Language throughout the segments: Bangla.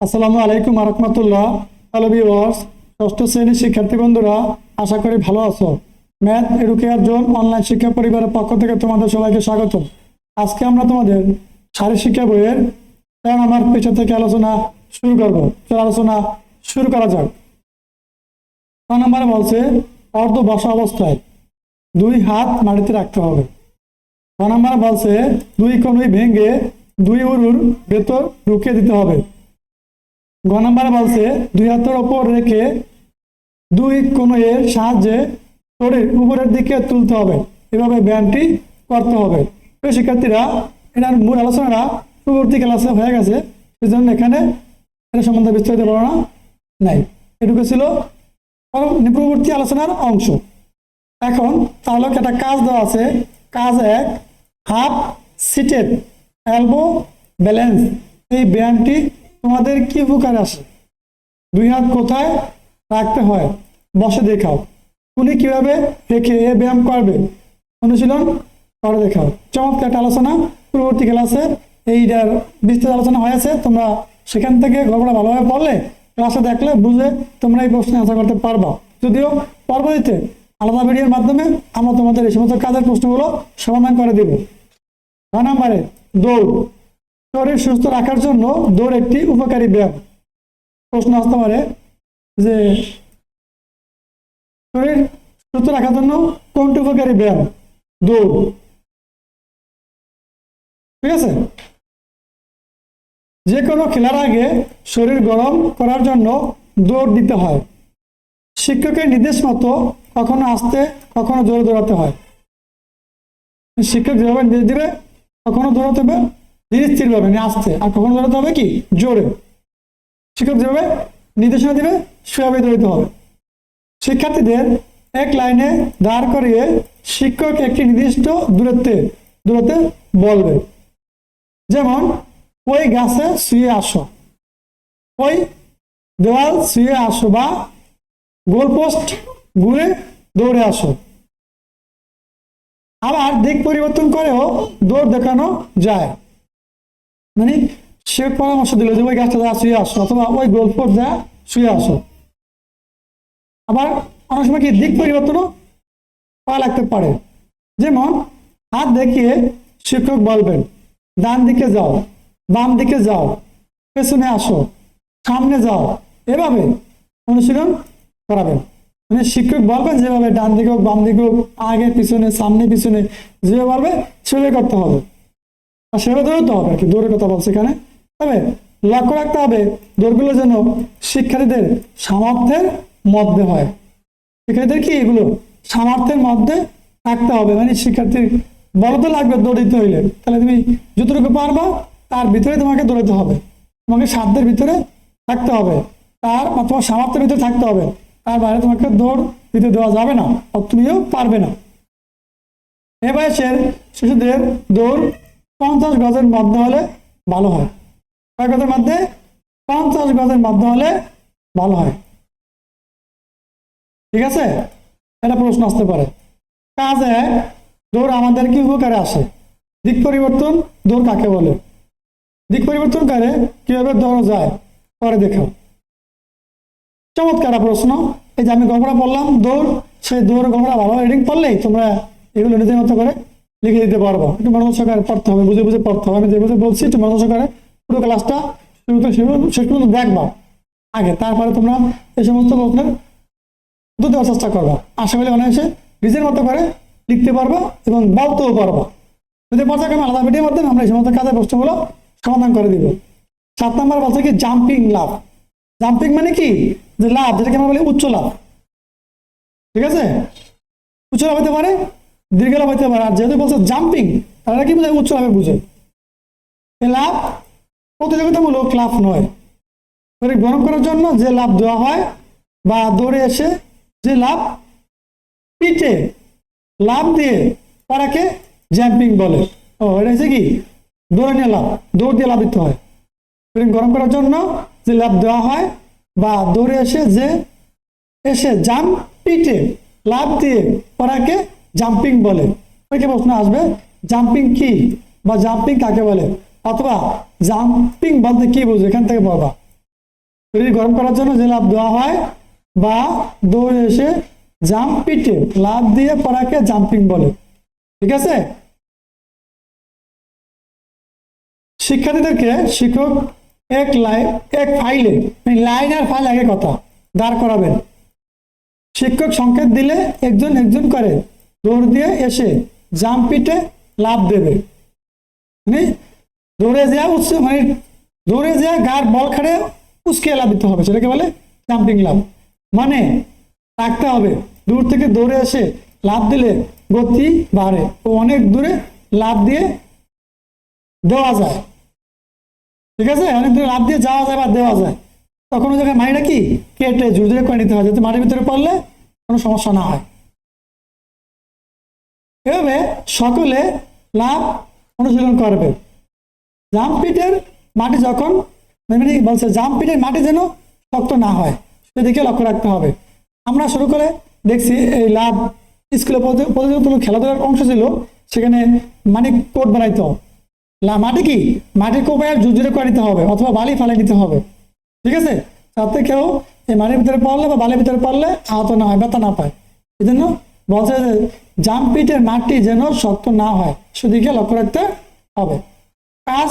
আসসালামু আলাইকুম রহমতুল্লাহ হ্যালো ভিউয়ার্স, ষষ্ঠ শ্রেণির শিক্ষার্থী বন্ধুরা, আশা করি ভালো আছো। ম্যাথ এডুকেয়ার জোন অনলাইন শিক্ষা পরিবারের পক্ষ থেকে তোমাদের সবাইকে স্বাগত। আজকে আমরা তোমাদের শারীর শিক্ষা বইয়ের কারণ আমার পেছন থেকে আলোচনা শুরু করব। চলো আলোচনা শুরু করা যাক। ছ নম্বরে বলছে অর্ধ বসা অবস্থায় দুই হাত মাটিতে রাখতে হবে। ছ নম্বরে বলছে দুই কনুই ভেঙে দুই উরুর ভেতর ঢুকিয়ে দিতে হবে। গ নাম্বার বলছে, দুই হাতের ওপর রেখে দুই কোনো এর সাহায্যে শরীর উপরের দিকে তুলতে হবে। এভাবে ব্যায়ামটি করতে হবে। প্রিয় শিক্ষার্থীরা এটার মূল আলোচনাটা পূর্ববর্তী ক্লাসে হয়ে গেছে। সেজন্য এখানে এটা সম্বন্ধে বিস্তারিত বর্ণনা নাই। এটুকু ছিল পূর্ববর্তী আলোচনার অংশ। এখন তাহলে একটা কাজ দেওয়া আছে। কাজ এক, হাফ সিটেড এলবো ব্যালেন্স। এই ব্যায়ামটি তোমাদের কি উপকারে আসে? দুই হাত কোথায় রাখতে হয়? বসে দেখাও। উনি কীভাবে রেখে ব্যায়াম করবে? অনুশীলন করে দেখাও। চমৎকার একটা আলোচনা। পূর্ববর্তী ক্লাসে এইটার বিস্তারিত আলোচনা হয়েছে, তোমরা সেখান থেকে গল্পটা ভালোভাবে পড়লে, ক্লাসে দেখলে বুঝে তোমরা এই প্রশ্নে আশা করতে পারবা। যদিও পরবর্তীতে আলাদা ভিডিওর মাধ্যমে আমরা তোমাদের এই সমস্ত কাজের প্রশ্নগুলো সমাধান করে দেব। নয় নম্বরে দৌড়। শরীর সুস্থ রাখার জন্য দৌড় একটি উপকারী ব্যায়াম। প্রশ্ন আসতে পারে যে, শরীর সুস্থ রাখার জন্য কোনটি উপকারী ব্যায়াম? দৌড়। ঠিক আছে? যে কোনো খেলার আগে শরীর গরম করার জন্য দৌড় দিতে হয়। শিক্ষকের নির্দেশ মতো কখনো আসতে কখনো জোরে দৌড়াতে হয়। শিক্ষক যেভাবে নির্দেশ দিবে, কখনো দৌড়াতে হবে স্থির ভাবে নিয়ে আসতে আর কখনো দৌড়াতে হবে কি? জোরে। শিক্ষক যেভাবে নির্দেশনা দিবে সেভাবে দৌড়াতে হবে। শিক্ষার্থীদের এক লাইনে দাঁড় করিয়ে শিক্ষক একটি নির্দিষ্ট দূরত্বে দূরত্বে বলবে। যেমন, ওই গাছে শুয়ে আসো। ওই দেওয়াল শুয়ে আসো বা গোলপোস্ট ঘুরে দৌড়ে আসো। আবার দিক পরিবর্তন করেও দৌড় দেখানো যায়। মানে সে পরামর্শ দিল যে, ওই গাছটা যা, শুয়ে আসো। অথবা, ওই গোলপোস্ট যা, শুয়ে আসো। আবার অনেক সময় কি দিক পরিবর্তনও করা লাগতে পারে। যেমন, হাত দেখিয়ে শিক্ষক বলবেন, ডান দিকে যাও, বাম দিকে যাও, পেছনে আসো, সামনে যাও। এভাবে অনুশীলন করাবেন। মানে শিক্ষক বলবেন, যেভাবে ডান দিকে হোক, বাম দিকে হোক, আগে, পিছনে, সামনে, পিছনে, যেভাবে বলবে সেভাবে করতে হবে। সেভাবে দৌড়তে হবে আর কি, দৌড়ের কথা বলছে এখানে। তবে লক্ষ্য রাখতে হবে, দৌড়গুলো যেন শিক্ষার্থীদের সামর্থ্যের মধ্যে হয়। শিক্ষার্থীদের কি এগুলো সামর্থ্যের মধ্যে থাকতে হবে? মানে শিক্ষার্থীর বড় তো লাগবে দৌড়িতে হইলে। তাহলে তুমি যতটুকু পারবা, তার ভিতরে তোমাকে দৌড়াতে হবে। তোমাকে সাধ্যের ভিতরে থাকতে হবে। তার তোমার সামর্থ্যের ভিতরে থাকতে হবে। তার বাইরে তোমাকে দৌড় দিতে দেওয়া যাবে না তুমিও পারবে না। এ বয়সের শিশুদের দৌড় পঞ্চাশ গজের মধ্যে হলে ভালো হয়। কয় গজের মধ্যে? পঞ্চাশ গজের মধ্যে হলে ভালো হয়। ঠিক আছে? এটা প্রশ্ন আসতে পারে। কাজে দৌড় আমাদের কি উপকারে আসে? দিক পরিবর্তন দৌড় কাকে বলে? দিক পরিবর্তন করে কীভাবে দৌড় যায়? পরে দেখো চমৎকার প্রশ্ন। এই যে আমি গল্পটা পড়লাম, দৌড়, সেই দৌড় গল্পটা ভালো। রিডিং পড়লেই তোমরা এগুলো নিজের মতো করে লিখে দিতে পারব। একটু মনোযোগ সহকারে পড়তে হবে, বুঝে বুঝে পড়তে হবে। আমি যে বুঝে বলছি, একটু মনোযোগ সহকারে পুরো ক্লাসটা শুরু থেকে শেষ- পর্যন্ত দেখবা। আগে, তারপরে তোমরা এই সমস্ত প্রশ্নের উত্তর দেওয়ার চেষ্টা করবা। আশা করি অনায়াসে নিজের মতো করে লিখতে পারবা এবং বলতেও পারবা। যদি পর্যায়ক্রমে আলাদা ভিডিওর মাধ্যমে আমরা এই সমস্ত কাজের প্রশ্নগুলো সমাধান করে দিব। সাত নম্বর বলছে কি জাম্পিং লাভ জাম্পিং মানে কি? যে লাভ যেটাকে আমরা বলি উচ্চ লাভ ঠিক আছে? উচ্চ লাভ হতে পারে দীর্ঘ লাভ হতে পারে। আর যেহেতু বলছে জাম্পিং তাহলে কি বোঝায়? উচ্চ লাভে বুঝে। লাভ প্রতিযোগিতামূলক লাভ নয়। গরম করার জন্য যে লাভ দেওয়া হয় বা দৌড়ে এসে যে লাভ, পিঠে লাভ দিয়ে তারাকে জাম্পিং বলে। ও, এটা হচ্ছে কি? দৌড়ে নিয়ে লাভ, দৌড় দিয়ে লাভ দিতে হয়। গরম করার জন্য যে লাভ দেওয়া হয় বা দৌড়ে এসে যে, এসে জাম্প পিঠে লাভ দিয়ে ওরাকে জাম্পিং বলে। অনেকে প্রশ্ন আসবে, জাম্পিং কি বা জাম্পিং কাকে বলে? অথবা জাম্পিং বলতে কি বুঝবে এখান থেকে বলবা শরীর গরম করার জন্য যে লাভ দেওয়া হয় বা দৌড়ে এসে জাম্প পিটে লাভ দিয়ে পড়াকে জাম্পিং বলে। ঠিক আছে? শিক্ষার্থীদেরকে শিক্ষক এক লাইন এক ফাইলে লাইন আর ফাইল আগে কথা, দাঁড় করাবেন। শিক্ষক সংকেত দিলে একজন একজন করে। দৌড় দিয়ে এসে জাম্প পিটে লাভ দেবে। মানে দৌড়ে যাওয়া উৎস মানে দৌড়ে যাওয়া গার বল খাড়ে উস্কে লাভ দিতে হবে, সেটাকে বলে জাম্পিং লাভ মানে রাখতে হবে, দূর থেকে দৌড়ে এসে লাভ দিলে গতি বাড়ে। ও অনেক দূরে লাভ দিয়ে দেওয়া যায়। ঠিক আছে? অনেক দূরে লাভ দিয়ে যাওয়া যায় বা দেওয়া যায়। তখন ওই জায়গায় মাটিটা কি? কেটে জুড়ে জুড়ে করে নিতে হয়, যাতে মাটির ভিতরে পড়লে কোনো সমস্যা না হয়। এভাবে সকলে লাভ অনুশীলন করবে। জাম্পিটের মাটি যখন বলছে জাম্পিটের মাটি যেন শক্ত না হয়, সেদিকে লক্ষ্য রাখতে হবে। আমরা শুরু করে দেখছি এই লাভ স্কুলে প্রতিযোগিতামূলক খেলাধুলার অংশ ছিল, সেখানে মানে কোট বানাইতো। মাটি কি? মাটি কোপায় জুজুরে করে নিতে হবে, অথবা বালি ফালাই নিতে হবে। ঠিক আছে? তাতে কেউ এই মাটির ভিতরে পড়লে বা বালির ভিতরে পড়লে আহত না হয়, ব্যথা না পায়। এই জন্য বলছে জাম্পিটের মাটি যেন শক্ত না হয়। সেদিকে লক্ষ্য রাখতে হবে। কাজ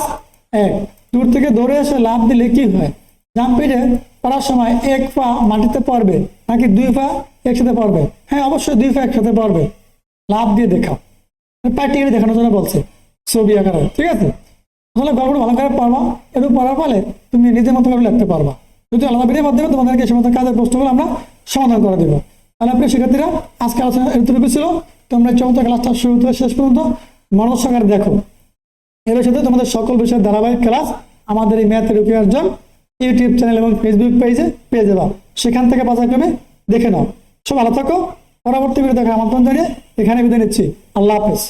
এক। দূর থেকে দৌড়ে এসে লাভ দিলে কি হয়? জাম্পিটে পড়ার সময় এক পা মাটিতে পড়বে নাকি দুই পা একসাথে পড়বে? হ্যাঁ অবশ্যই দুই পা একসাথে পড়বে। লাভ দিয়ে দেখাও। প্র্যাকটিক্যালি দেখানোর জন্য বলছে ছবি আকারে। ঠিক আছে? তাহলে গল্পটা ভালো করে পড়বা। এরকম পড়ার ফলে তুমি নিজের মতো করে লিখতে পারবা। যদি আলাদা ভিডিওর মাধ্যমে তোমাদেরকে সে মতো কাজের প্রশ্নগুলো আমরা সমাধান করে দেবো। তাহলে আপনি শিক্ষার্থীরা, আজকে আলোচনা এতটুকু ছিল। তোমরা চমৎকার ক্লাসটা শুরু থেকে শেষ পর্যন্ত সহকারে দেখো। এর সাথে তোমাদের সকল বিষয়ের ধারাবাহিক ক্লাস আমাদের এই ম্যাথের রুপি ইউটিউব চ্যানেল এবং ফেসবুক পেজে পেয়ে যাবা। সেখান থেকে বাজার করবে দেখে নাও। সব ভালো থাকো। পরবর্তী ভিডিও দেখার আমন্ত্রণ জানিয়ে এখানে বিদায় নিচ্ছি। আল্লাহ হাফেজ।